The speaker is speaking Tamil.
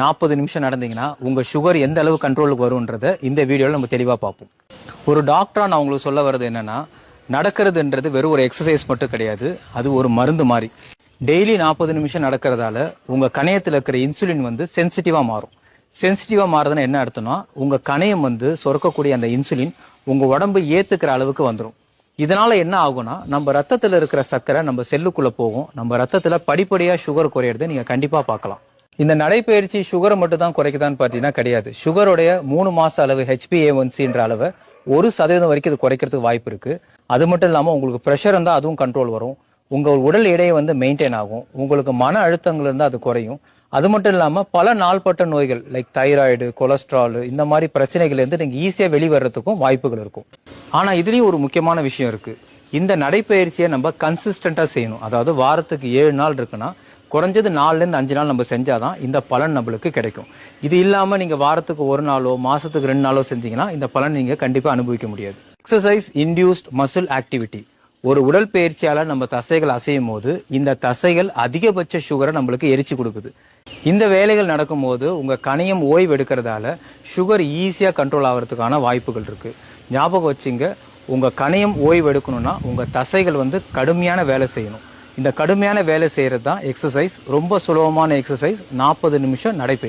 நாற்பது நிமிஷம் நடந்தீங்கன்னா உங்கள் சுகர் எந்த அளவு கண்ட்ரோலுக்கு வரும்ன்றத இந்த வீடியோவில் நம்ம தெளிவாக பார்ப்போம். ஒரு டாக்டராக நான் உங்களுக்கு சொல்ல வர்றது என்னென்னா நடக்கிறதுன்றது வெறும் ஒரு எக்ஸசைஸ் மட்டும் கிடையாது. அது ஒரு மருந்து மாதிரி டெய்லி நாற்பது நிமிஷம் நடக்கிறதால உங்கள் கணையத்தில் இருக்கிற இன்சுலின் வந்து சென்சிட்டிவாக மாறும். சென்சிட்டிவாக மாறுதுன்னா என்ன அர்த்தம்னா உங்கள் கணையம் வந்து சுரக்கக்கூடிய அந்த இன்சுலின் உங்கள் உடம்பு ஏற்றுக்கிற அளவுக்கு வந்துடும் இதனால என்ன ஆகும்னா நம்ம ரத்தத்தில் இருக்கிற சர்க்கரை நம்ம செல்லுக்குள்ளே போகும். நம்ம ரத்தத்தில் படிப்படியாக சுகர் குறையிறதை நீங்கள் கண்டிப்பாக பார்க்கலாம். இந்த நடைப்பயிற்சி சுகரை மட்டும் தான் குறைக்குதான்னு பார்த்தீங்கன்னா கிடையாது. சுகருடைய மூணு மாச அளவு ஹெச்பிஏ ஒன்சின்ற அளவை ஒரு சதவீதம் வரைக்கும் இது குறைக்கிறதுக்கு வாய்ப்பு இருக்கு. அது மட்டும் இல்லாமல் உங்களுக்கு ப்ரெஷர் இருந்தால் அதுவும் கண்ட்ரோல் வரும். உங்கள் உடல் எடையை வந்து மெயின்டைன் ஆகும். உங்களுக்கு மன அழுத்தங்கள் இருந்தால் அது குறையும். அது மட்டும் இல்லாமல் பல நாள்பட்ட நோய்கள் லைக் தைராய்டு கொலஸ்ட்ரால் இந்த மாதிரி பிரச்சனைகள்லேருந்து நீங்கள் ஈஸியாக வெளிவரத்துக்கும் வாய்ப்புகள் இருக்கும். ஆனால் இதுலேயும் ஒரு முக்கியமான விஷயம் இருக்குது இந்த நடைப்பயிற்சியை நம்ம கன்சிஸ்டண்டாக செய்யணும். அதாவது வாரத்துக்கு ஏழு நாள் இருக்குன்னா குறைஞ்சது நாலுலேருந்து அஞ்சு நாள் நம்ம செஞ்சாதான் இந்த பலன் நம்மளுக்கு கிடைக்கும். இது இல்லாமல் நீங்கள் வாரத்துக்கு ஒரு நாளோ மாதத்துக்கு ரெண்டு நாளோ செஞ்சீங்கன்னா இந்த பலன் நீங்கள் கண்டிப்பாக அனுபவிக்க முடியாது. எக்ஸசைஸ் இன்டியூஸ்ட் மசில் ஆக்டிவிட்டி ஒரு உடற்பயிற்சியால நம்ம தசைகள் அசையும் போது இந்த தசைகள் அதிகபட்ச சுகரை நம்மளுக்கு எரிச்சு கொடுக்குது. இந்த வேலைகள் நடக்கும்போது உங்கள் கணியம் ஓய்வு எடுக்கிறதால சுகர் ஈஸியாக கண்ட்ரோல் ஆகிறதுக்கான வாய்ப்புகள் இருக்குது ஞாபகம் வச்சுங்க உங்கள் கணையம் ஓய்வு எடுக்கணும்னா உங்கள் தசைகள் வந்து கடுமையான வேலை செய்யணும். இந்த கடுமையான வேலை செய்கிறது தான் எக்ஸசைஸ் ரொம்ப சுலபமான எக்ஸசைஸ் நாற்பது நிமிஷம் நடைபெறும்